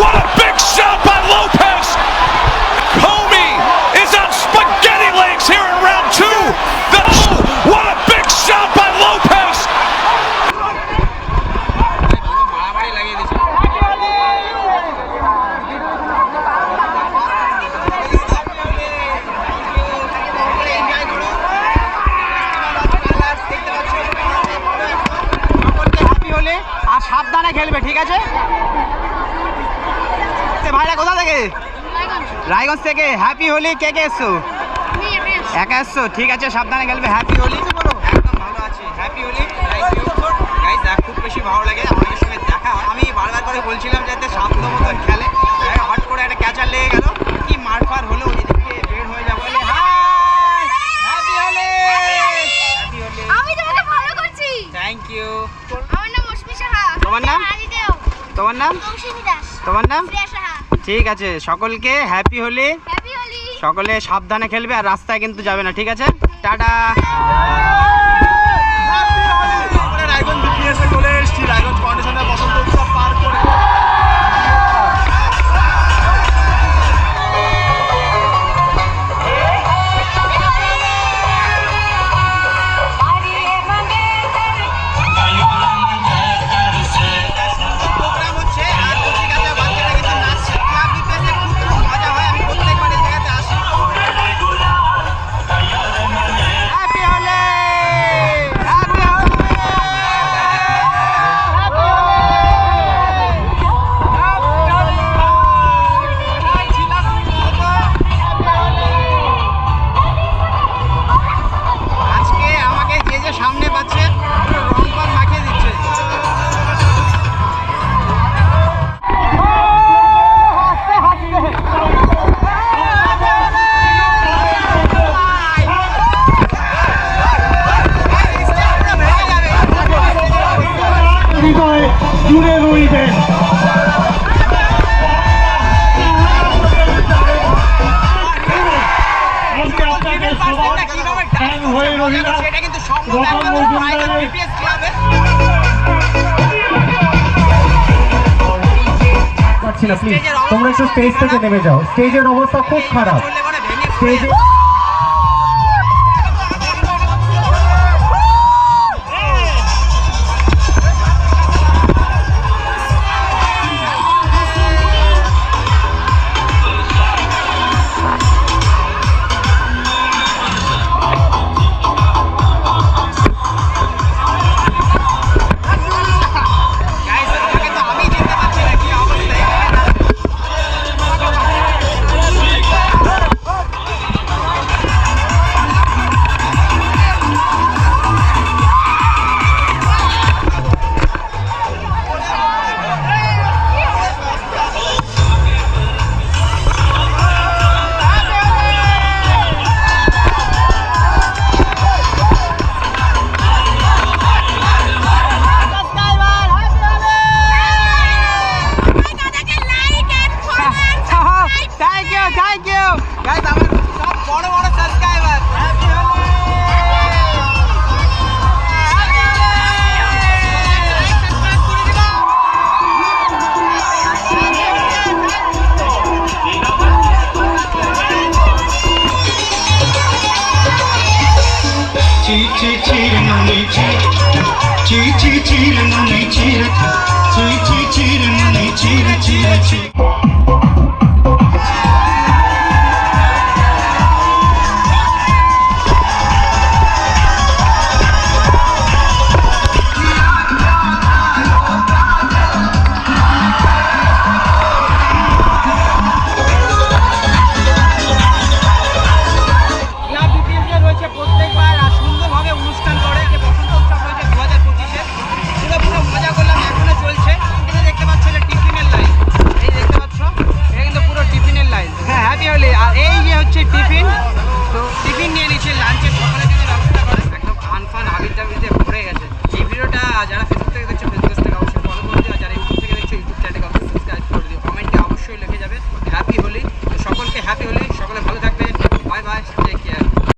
What a big shot by Lopez! Comey is on spaghetti legs here in round two. The, oh, what a big shot by Lopez! আর সাবধানে খেলবে ঠিক আছে এ ভাইরা কোথা থেকে? রায়গঞ্জ থেকে। হ্যাপি হোলি কে কে এসছো? একা এসছো? ঠিক আছে সাবধানে খেলবে। হ্যাপি হোলি একদম ভালো আছি। হ্যাপি হোলি খুব বেশি ভালো লাগে আমাদের সঙ্গে দেখা। হয় আমি বারবার করে বলছিলাম যাতে শান্ত মতন খেলে। হট করে একটা ক্যাচার লেগে গেল। কি মারফার হলো ওদিকে? বের হয়ে যাব হ্যাপি হোলি হ্যাপি হোলি আমি তোমাকে ফলো করছি। থ্যাংক ইউ আমার নাম তোমার নাম? তোমার নাম? দাস। তোমার নাম? ঠিক আছে সকলকে হ্যাপি হোলি। সকলে সাবধানে খেলবে আর রাস্তায় কিন্তু যাবে না ঠিক আছে? টাটা। রায়গঞ্জ বিপিএসে চলে এসেছি রায়গঞ্জ ফাউন্ডেশনের বসন্ত উৎসব পার করে। জুড়ে রইবেন। হয়ে রহিলাম রতন মজুমদারের- পাচ্ছি না প্লিজ তোমরা একটু স্টেজ থেকে নেমে যাও। স্টেজের অবস্থা খুব খারাপ। স্টেজে 叽叽叽铃。ya. la